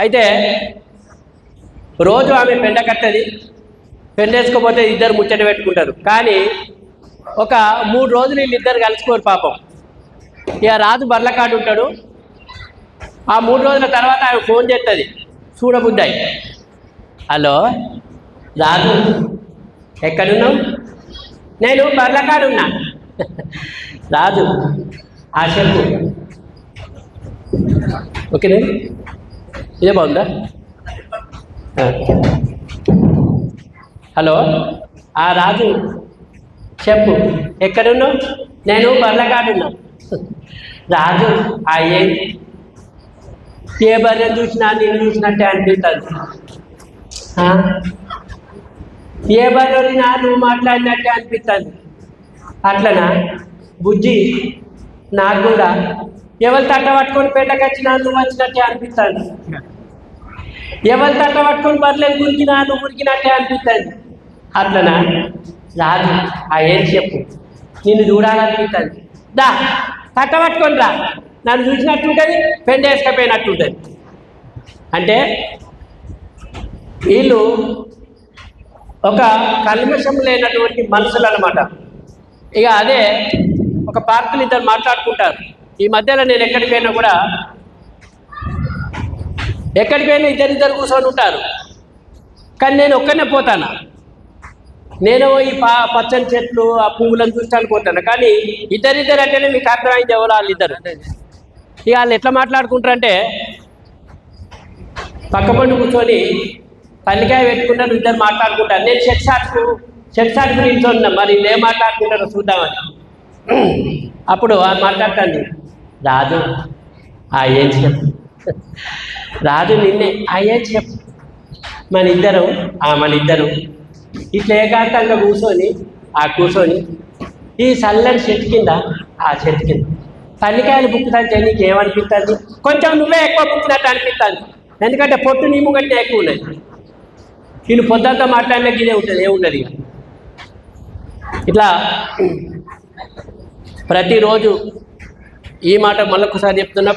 అయితే రోజు ఆమె పెండ కట్టది పెండ వేసుకోపోతే ఇద్దరు ముచ్చట పెట్టుకుంటారు. కానీ ఒక మూడు రోజులు వీళ్ళిద్దరు కలుసుకోరు పాపం. ఇక రాజు బర్లకాడు ఉంటాడు. ఆ మూడు రోజుల తర్వాత ఆమె ఫోన్ చేస్తుంది చూడబుద్దాయి. హలో రాజు ఎక్కడున్నావు? నేను బర్లకాడు ఉన్నా. రాజు ఆ చెప్పు ఓకేనా? ఇదే బాగుందా? హలో? ఆ రాజు. చెప్పు. ఎక్కడున్నావు? నేను బర్లకాడున్నా రాజు ఆ ఏం? ఏ బర్రె చూసినా నేను చూసినట్టే అనిపిస్తుంది. ఏ బర్రెనా నువ్వు మాట్లాడినట్టే అనిపిస్తుంది. అట్లనా? బుజ్జి నాకు కూడా. ఎవరు తట్ట పట్టుకొని పెట్టకొచ్చినా నువ్వు వచ్చినట్టే అనిపిస్తుంది. ఎవరు తట్ట పట్టుకొని బర్రెలు గురికినా నువ్వు గురికినట్టే అనిపిస్తుంది అట్లనా? రాదు. ఆ ఏం చెప్పు. నిన్ను చూడాలనిపిస్తుంది దా తట్ట పట్టుకొని రా. నన్ను చూసినట్టు ఉంటుంది పెండ వేసుకపోయినట్టు ఉంటుంది అంటే వీళ్ళు ఒక కల్మషం లేనటువంటి మనుషులు అనమాట ఇక అదే ఒక పార్కులు ఇద్దరు మాట్లాడుకుంటారు. ఈ మధ్యలో నేను ఎక్కడికైనా కూడా ఎక్కడికి పోయినా ఇద్దరిద్దరు కూర్చొని ఉంటారు. కానీ నేను ఒక్కనే పోతానా? నేను ఈ పా పచ్చని చెట్లు ఆ పువ్వులను చూస్తాను పోతాను? కానీ ఇద్దరిద్దరు అంటేనే మీకు అర్థమైంది ఎవరు వాళ్ళు ఇద్దరు. ఇక వాళ్ళు ఎట్లా మాట్లాడుకుంటారంటే పక్క పండు కూర్చొని పల్లికాయ పెట్టుకుంటారు ఇద్దరు మాట్లాడుకుంటారు. నేను షెట్ షాట్కు షెట్ షాట్ గురించి ఉన్నా మరి ఏం మాట్లాడుకుంటారో చూద్దామని. అప్పుడు వాళ్ళు మాట్లాడతాను రాజు ఆ ఏం చెప్పు? రాజు నిన్నే అయ్యే చెప్ చెప్పు. మన ఇద్దరు ఆ మన ఇద్దరు ఇట్లా ఏకాంతంగా కూర్చొని ఆ కూర్చొని ఈ చల్లని చెట్టు కింద ఆ చెట్టు కింద పల్లికాయలు బుక్కుతుంటే నీకు ఏమనిపిస్తుంది కొంచెం నువ్వే ఎక్కువ బుక్కినట్టు అనిపిస్తుంది ఎందుకంటే పొట్టు నీము కంటే ఎక్కువ ఉన్నది. నేను పొద్దంతా మాట్లాడినా ఇదే ఉంటుంది ఏముండదు ఇట్లా ప్రతిరోజు ఈ మాట మళ్ళొకసారి చెప్తున్నా.